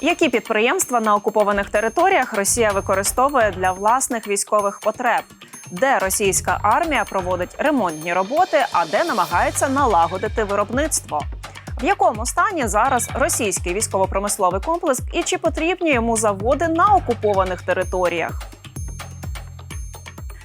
Які підприємства на окупованих територіях Росія використовує для власних військових потреб? Де російська армія проводить ремонтні роботи, а де намагається налагодити виробництво? В якому стані зараз російський військово-промисловий комплекс і чи потрібні йому заводи на окупованих територіях?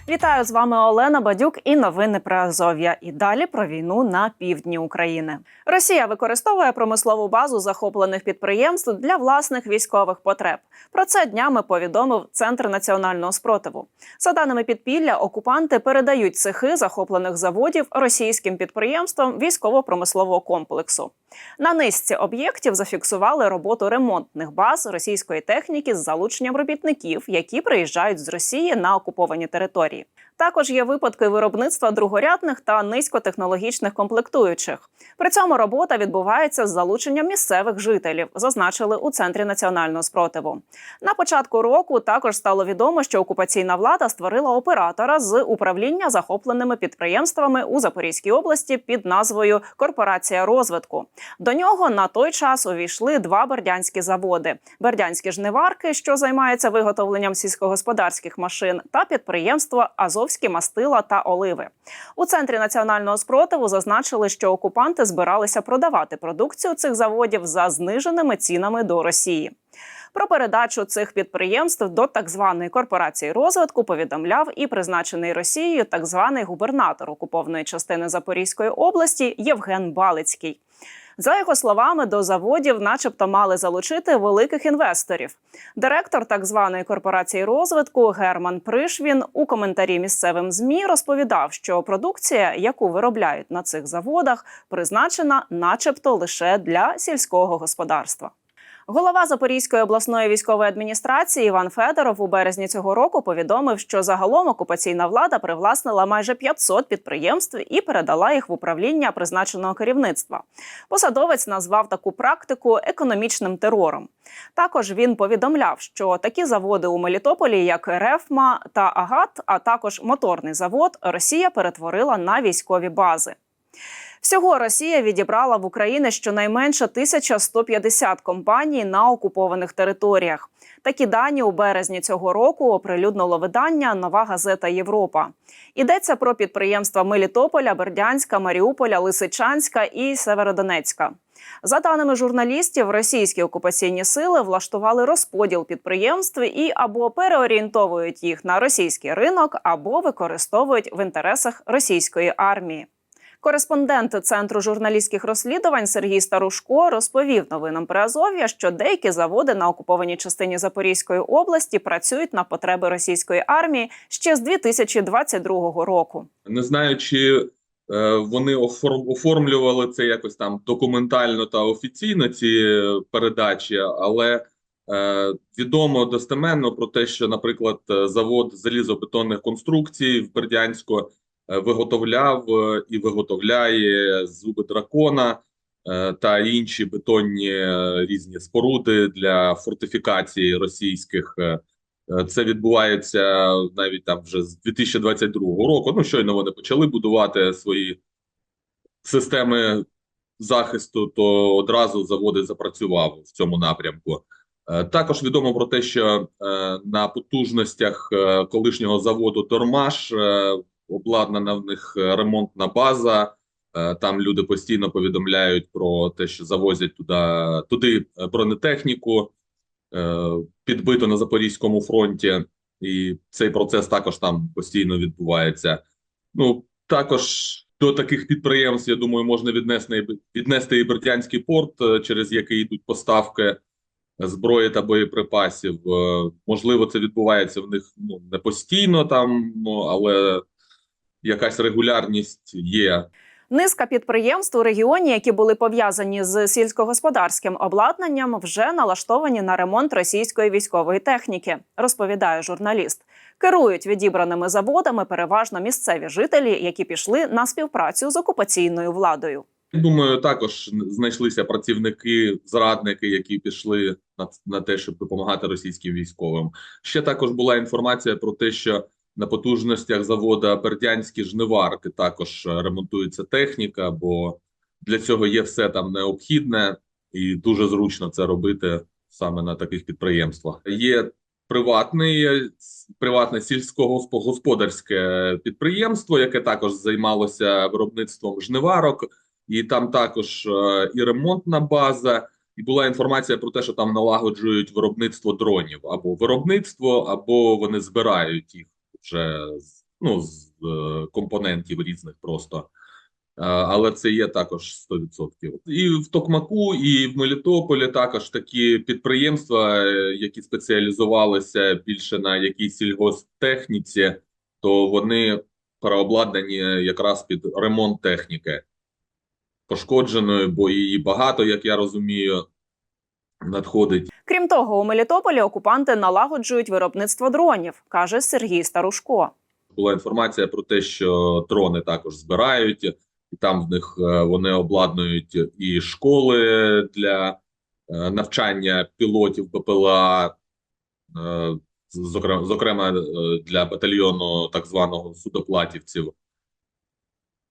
Вітаю з вами Олена Бадюк і новини про Азов'я. І далі про війну на півдні України. Росія використовує промислову базу захоплених підприємств для власних військових потреб. Про це днями повідомив Центр національного спротиву. За даними підпілля, окупанти передають цехи захоплених заводів російським підприємствам військово-промислового комплексу. На низці об'єктів зафіксували роботу ремонтних баз російської техніки з залученням робітників, які приїжджають з Росії на окуповані території. body. Також є випадки виробництва другорядних та низькотехнологічних комплектуючих. При цьому робота відбувається з залученням місцевих жителів, зазначили у центрі національного спротиву. На початку року також стало відомо, що окупаційна влада створила оператора з управління захопленими підприємствами у Запорізькій області під назвою Корпорація розвитку. До нього на той час увійшли два бердянські заводи: бердянські жниварки, що займаються виготовленням сільськогосподарських машин, та підприємство Азовські мастила та оливи. У центрі національного спротиву зазначили, що окупанти збиралися продавати продукцію цих заводів за зниженими цінами до Росії. Про передачу цих підприємств до так званої корпорації розвитку повідомляв і призначений Росією так званий губернатор окупованої частини Запорізької області Євген Балицький. За його словами, до заводів, начебто, мали залучити великих інвесторів. Директор так званої корпорації розвитку Герман Пришвін у коментарі місцевим змі розповідав, що продукція, яку виробляють на цих заводах, призначена, начебто, лише для сільського господарства. Голова Запорізької обласної військової адміністрації Іван Федоров у березні цього року повідомив, що загалом окупаційна влада привласнила майже 500 підприємств і передала їх в управління призначеного керівництва. Посадовець назвав таку практику економічним терором. Також він повідомляв, що такі заводи у Мелітополі, як Рефма та Агат, а також моторний завод, Росія перетворила на військові бази. Всього Росія відібрала в Україні щонайменше 1150 компаній на окупованих територіях. Такі дані у березні цього року оприлюднило видання Нова газета Європа. Йдеться про підприємства Мелітополя, Бердянська, Маріуполя, Лисичанська і Северодонецька. За даними журналістів, російські окупаційні сили влаштували розподіл підприємств і або переорієнтовують їх на російський ринок, або використовують в інтересах російської армії. Кореспондент центру журналістських розслідувань Сергій Старушко розповів новинам Приазов'я, що деякі заводи на окупованій частині Запорізької області працюють на потреби російської армії ще з 2022 року. Не знаю, чи е, вони оформлювали це якось там документально та офіційно, ці передачі, але е, відомо достеменно про те, що, наприклад, завод залізобетонних конструкцій в Бердянську виготовляв е, і виготовляє зуби дракона е, та інші бетонні е, різні споруди для фортифікації російських. е, Е, Це відбувається навіть там вже з 2022 року. Ну, щойно вони почали будувати свої системи захисту, то одразу заводи запрацював в цьому напрямку. Е, Також відомо про те, що е, на потужностях е, колишнього заводу Тормаш е, обладнана в них е, ремонтна база. Е, Там люди постійно повідомляють про те, що завозять туди, туди е, бронетехніку підбито на Запорізькому фронті, і цей процес також там постійно відбувається. Ну також до таких підприємств, я думаю, можна віднести, віднести і Бердянський порт, через який йдуть поставки зброї та боєприпасів. Можливо, це відбувається в них ну, не постійно там, ну, але якась регулярність є. Низка підприємств у регіоні, які були пов'язані з сільськогосподарським обладнанням, вже налаштовані на ремонт російської військової техніки, розповідає журналіст. Керують відібраними заводами переважно місцеві жителі, які пішли на співпрацю з окупаційною владою. Думаю, також знайшлися працівники, зрадники, які пішли на, на те, щоб допомагати російським військовим. Ще також була інформація про те, що на потужностях завода Бердянські жниварки також ремонтується техніка, бо для цього є все там необхідне, і дуже зручно це робити саме на таких підприємствах. Є приватний, приватне сільськогосподарське підприємство, яке також займалося виробництвом жниварок, і там також е, і ремонтна база. І була інформація про те, що там налагоджують виробництво дронів або виробництво, або вони збирають їх вже з, ну, з е, компонентів різних просто. Е, Але це є також 100%. І в Токмаку, і в Мелітополі також такі підприємства, е, які спеціалізувалися більше на якійсь сільгосптехніці, то вони переобладнані якраз під ремонт техніки пошкодженої, бо її багато, як я розумію, надходить. Крім того, у Мелітополі окупанти налагоджують виробництво дронів, каже Сергій Старушко. Була інформація про те, що дрони також збирають, і там в них е, вони обладнують і школи для е, навчання пілотів БПЛА, е, зокрема, зокрема для батальйону так званого судоплатівців.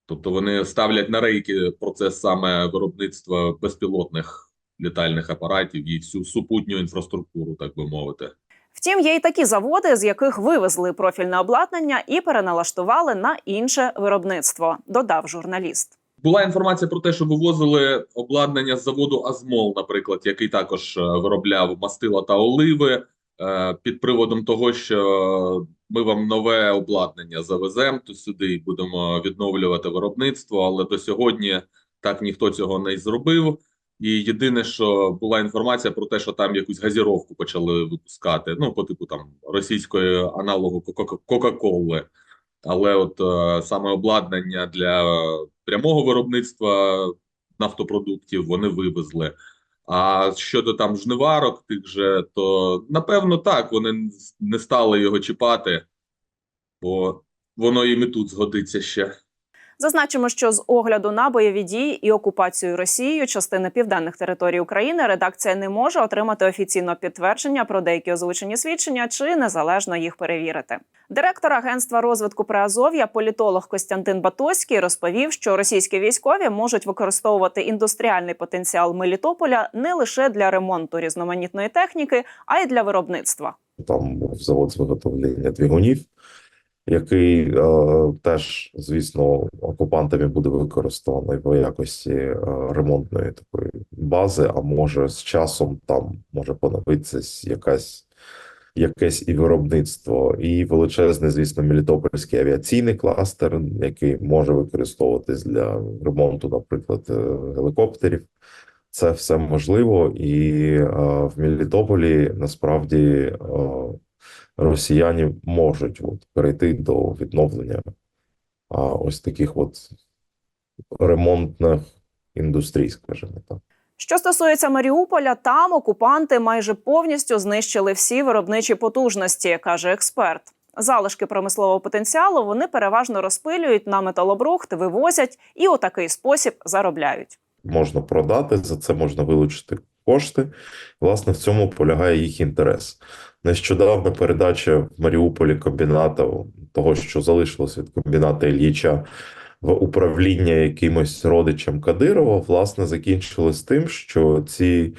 Тобто вони ставлять на рейки процес саме виробництва безпілотних літальних апаратів і всю супутню інфраструктуру, так би мовити. Втім, є й такі заводи, з яких вивезли профільне обладнання і переналаштували на інше виробництво, додав журналіст. Була інформація про те, що вивозили обладнання з заводу Азмол, наприклад, який також е, виробляв мастила та оливи, е, під приводом того, що ми вам нове обладнання завеземо то сюди і будемо відновлювати виробництво. Але до сьогодні так ніхто цього не зробив. І єдине, що була інформація про те, що там якусь газіровку почали випускати, ну по типу там російської аналогу Кока- Кока-Коли. Але от е, саме обладнання для прямого виробництва нафтопродуктів вони вивезли. А щодо там жниварок, тих же, то напевно так, вони не стали його чіпати, бо воно їм і тут згодиться ще. Зазначимо, що з огляду на бойові дії і окупацію Росією частини південних територій України редакція не може отримати офіційно підтвердження про деякі озвучені свідчення чи незалежно їх перевірити. Директор агентства розвитку Приазов'я, політолог Костянтин Батоський, розповів, що російські військові можуть використовувати індустріальний потенціал Мелітополя не лише для ремонту різноманітної техніки, а й для виробництва. Там був завод з виготовлення двигунів, який е, теж, звісно, окупантами буде використаний в якості е, ремонтної такої бази, а може з часом там може поновитися якась. Якесь і виробництво, і величезний, звісно, Мелітопольський авіаційний кластер, який може використовуватись для ремонту, наприклад, е, гелікоптерів. Це все можливо, і е, в Мелітополі насправді е, росіяни можуть от, перейти до відновлення а, ось таких от ремонтних індустрій, скажімо так. Що стосується Маріуполя, там окупанти майже повністю знищили всі виробничі потужності, каже експерт. Залишки промислового потенціалу вони переважно розпилюють на металобрухт, вивозять і у такий спосіб заробляють. Можна продати, за це можна вилучити кошти. Власне, в цьому полягає їх інтерес. Нещодавна передача в Маріуполі комбінату того, що залишилось від комбіната Ільїча в управління якимось родичем Кадирова, власне, закінчилось тим, що ці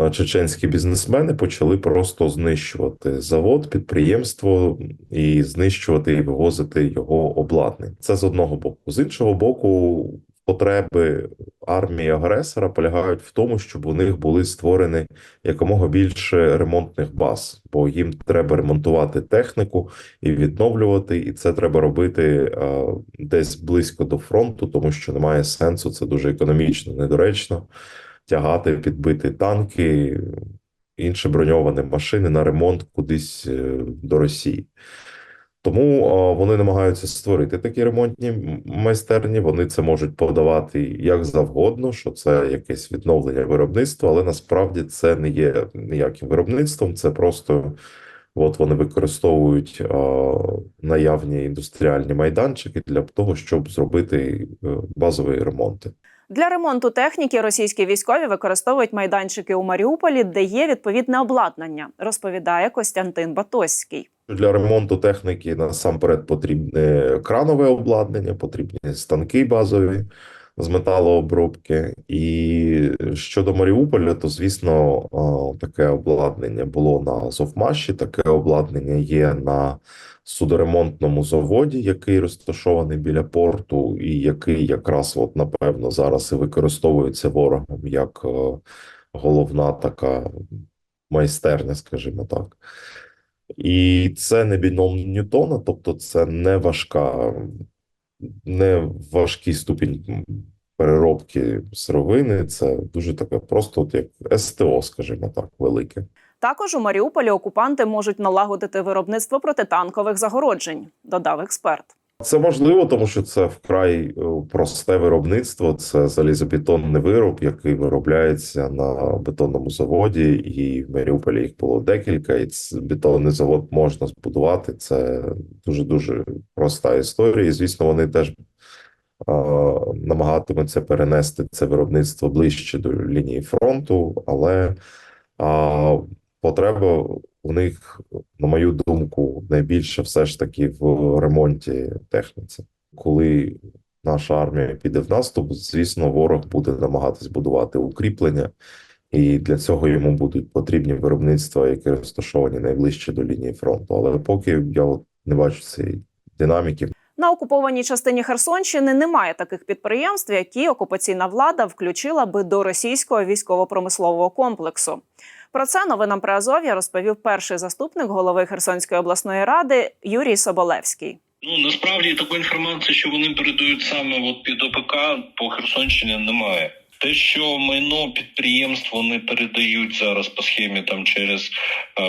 е, чеченські бізнесмени почали просто знищувати завод, підприємство і знищувати і вивозити його обладнання. Це з одного боку. З іншого боку, потреби армії агресора полягають в тому, щоб у них були створені якомога більше ремонтних баз, бо їм треба ремонтувати техніку і відновлювати, і це треба робити е, десь близько до фронту, тому що немає сенсу. Це дуже економічно недоречно тягати, підбити танки, інші броньовані машини на ремонт кудись е, до Росії. Тому о, вони намагаються створити такі ремонтні майстерні. Вони це можуть подавати як завгодно, що це якесь відновлення виробництва, але насправді це не є ніяким виробництвом. Це просто от вони використовують о, наявні індустріальні майданчики для того, щоб зробити е, базові ремонти. Для ремонту техніки російські військові використовують майданчики у Маріуполі, де є відповідне обладнання, розповідає Костянтин Батоський. Для ремонту техніки насамперед потрібне кранове обладнання, потрібні станки базові. з металообробки. І щодо Маріуполя, то звісно, таке обладнання було на Азовмаші, таке обладнання є на судоремонтному заводі, який розташований біля порту, і який якраз, от напевно, зараз і використовується ворогом як е, головна така майстерня, скажімо так. І це не біном Ньютона, тобто це не важка, не важкий ступінь переробки сировини, це дуже таке просто от як СТО, скажімо так, велике. Також у Маріуполі окупанти можуть налагодити виробництво протитанкових загороджень, додав експерт. Це можливо, тому що це вкрай е, просте виробництво. Це залізобетонний вироб, який виробляється на бетонному заводі, і в Маріуполі їх було декілька. І бетонний завод можна збудувати. Це дуже дуже проста історія. І звісно, вони теж е, намагатимуться перенести це виробництво ближче до лінії фронту, але е, потреба у них, на мою думку, найбільше все ж таки в ремонті техніці. Коли наша армія піде в наступ, звісно, ворог буде намагатись будувати укріплення, і для цього йому будуть потрібні виробництва, які розташовані найближче до лінії фронту. Але поки я от не бачу цієї динаміки, На окупованій частині Херсонщини немає таких підприємств, які окупаційна влада включила би до російського військово-промислового комплексу. Про це новинам при Азов'я розповів перший заступник голови Херсонської обласної ради Юрій Соболевський. Ну насправді такої інформації, що вони передають саме от під ОПК по Херсонщині, немає. Те, що майно підприємств вони передають зараз по схемі там через е,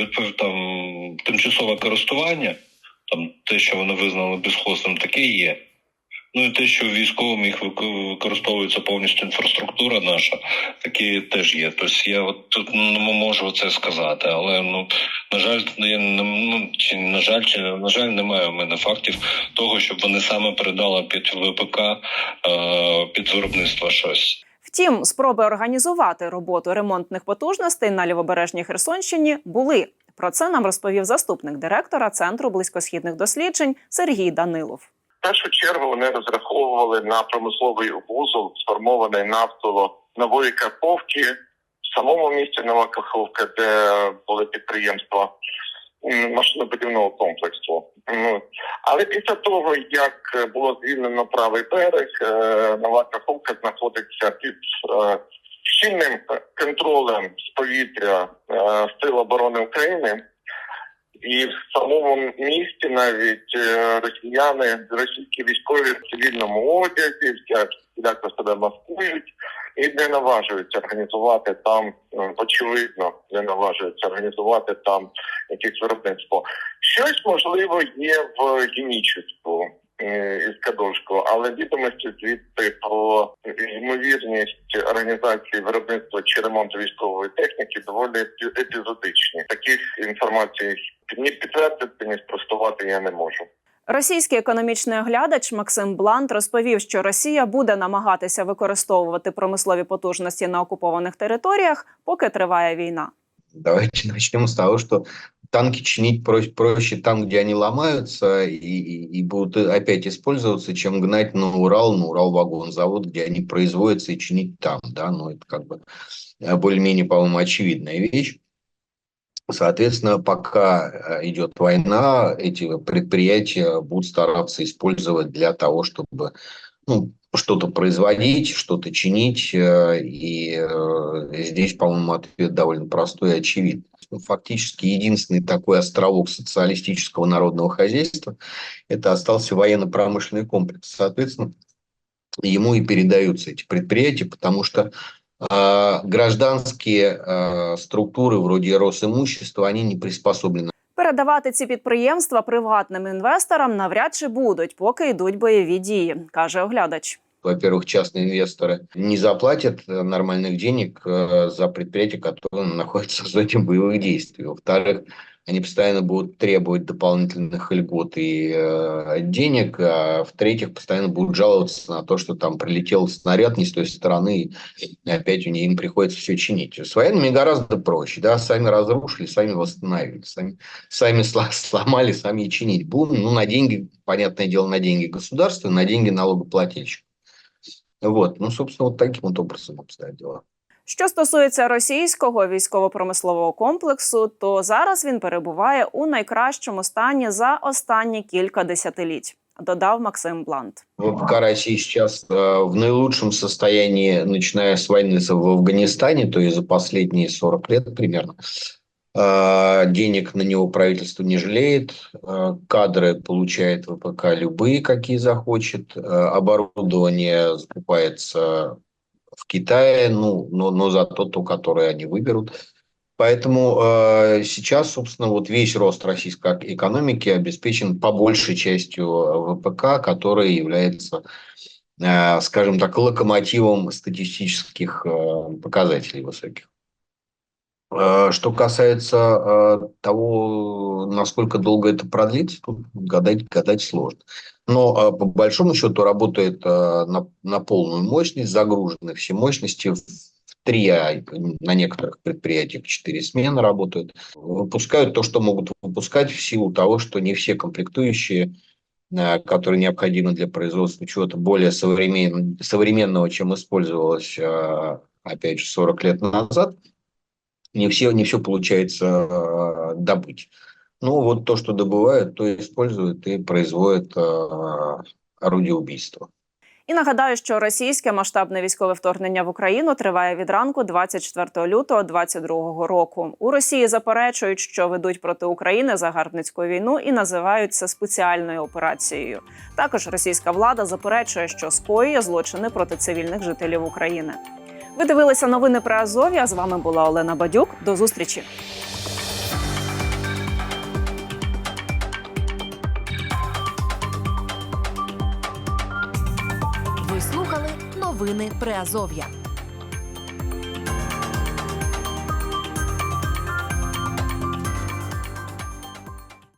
відпов- там тимчасове користування, там те, що вони визнали безхозним, таке є. Ну і те, що військовим їх використовується повністю інфраструктура наша, таке теж є. Тобто я от тут не можу це сказати, але ну на жаль, я ну чи на жаль, чи на жаль, немає у мене фактів того, щоб вони саме передали під ВПК е, під виробництво щось. Втім, спроби організувати роботу ремонтних потужностей на лівобережній Херсонщині були. Про це нам розповів заступник директора Центру близькосхідних досліджень Сергій Данилов. Першу чергу вони розраховували на промисловий вузол, сформований навколо нової Каховки, в самому місті Нова Каховка, де були підприємства машинобудівного комплексу. Але після того, як було звільнено правий берег, е, Нова Каховка знаходиться під е, щільним контролем з повітря е, Сил оборони України. І в самому місті навіть е, росіяни, російські військові в цивільному одязі, всяко себе маскують і не наважуються організувати там, е, очевидно, не наважуються організувати там якесь виробництво. Щось можливо є в Генічеську е, із Кадовського, але відомості звідти про ймовірність організації виробництва чи ремонту військової техніки доволі епізодичні. Таких інформацій ні підтвердити, ні спростувати я не можу. Російський економічний оглядач Максим Блант розповів, що Росія буде намагатися використовувати промислові потужності на окупованих територіях, поки триває війна. Давайте начнем с того, что танки чинить проще, проще там, где они ломаются и, и, и будут опять использоваться, чем гнать на Урал, на Урал-вагонзавод, где они производятся и чинить там, да, ну это как бы э, более-менее, по-моему, очевидная вещь. Соответственно, пока э, идет война, эти предприятия будут стараться использовать для того, чтобы ну, что-то производить, что-то чинить. э, И э, здесь, по-моему, ответ довольно простой и очевидный. Ну, Фактически единственный такой островок социалистического народного хозяйства – это остался военно-промышленный комплекс. Соответственно, ему и передаются эти предприятия, потому что э, гражданские э, структуры вроде Росимущества, они не приспособлены Передавати ці підприємства приватним інвесторам навряд чи будуть, поки йдуть бойові дії, каже оглядач. во-первых, частные инвесторы не заплатят э, нормальных денег э, за предприятия, которые находятся в зоне боевых действий. Во-вторых, они постоянно будут требовать дополнительных льгот и э, денег. А в-третьих, постоянно будут жаловаться на то, что там прилетел снаряд не с той стороны, и опять у них им приходится все чинить. С военными гораздо проще. Да? Сами разрушили, сами восстановили, сами, сами сломали, сами и чинить будем. Ну, на деньги, понятное дело, на деньги государства, на деньги налогоплательщиков. Вот, ну, собственно, вот таким вот образом обстоят дела. Що стосується російського військово-промислового комплексу, то зараз він перебуває у найкращому стані за останні кілька десятиліть, додав Максим Блант. ВПК России сейчас э, в наилучшем состоянии, начиная с войны с- в Афганистане, то есть за последние 40 лет примерно. Э, денег на него правительство не жалеет, э, кадры получает ВПК любые, какие захочет, э, оборудование закупается в Китае, ну, но, но зато то, которое они выберут. Поэтому э, сейчас, собственно, вот весь рост российской экономики обеспечен по большей частью ВПК, который является, э, скажем так, локомотивом статистических э, показателей высоких. Э, Что касается э, того, насколько долго это продлится, тут гадать, гадать сложно. Но э, по большому счету работает на, на полную мощность, загружены все мощности в три, а на некоторых предприятиях четыре смены работают. Выпускают то, что могут выпускать в силу того, что не все комплектующие, которые необходимы для производства чего-то более современ- современного, чем использовалось, опять же, 40 лет назад, не все, не все получается э, добыть. Ну, вот то, что добывают, то используют и производят э, орудие убийства. І нагадаю, що російське масштабне військове вторгнення в Україну триває від ранку 24 лютого 2022 року. У Росії заперечують, що ведуть проти України загарбницьку війну і називають це спеціальною операцією. Також російська влада заперечує, що скоює злочини проти цивільних жителів України. Ви дивилися новини про Азов'я. З вами була Олена Бадюк. До зустрічі. Ви слухали новини Приазов'я.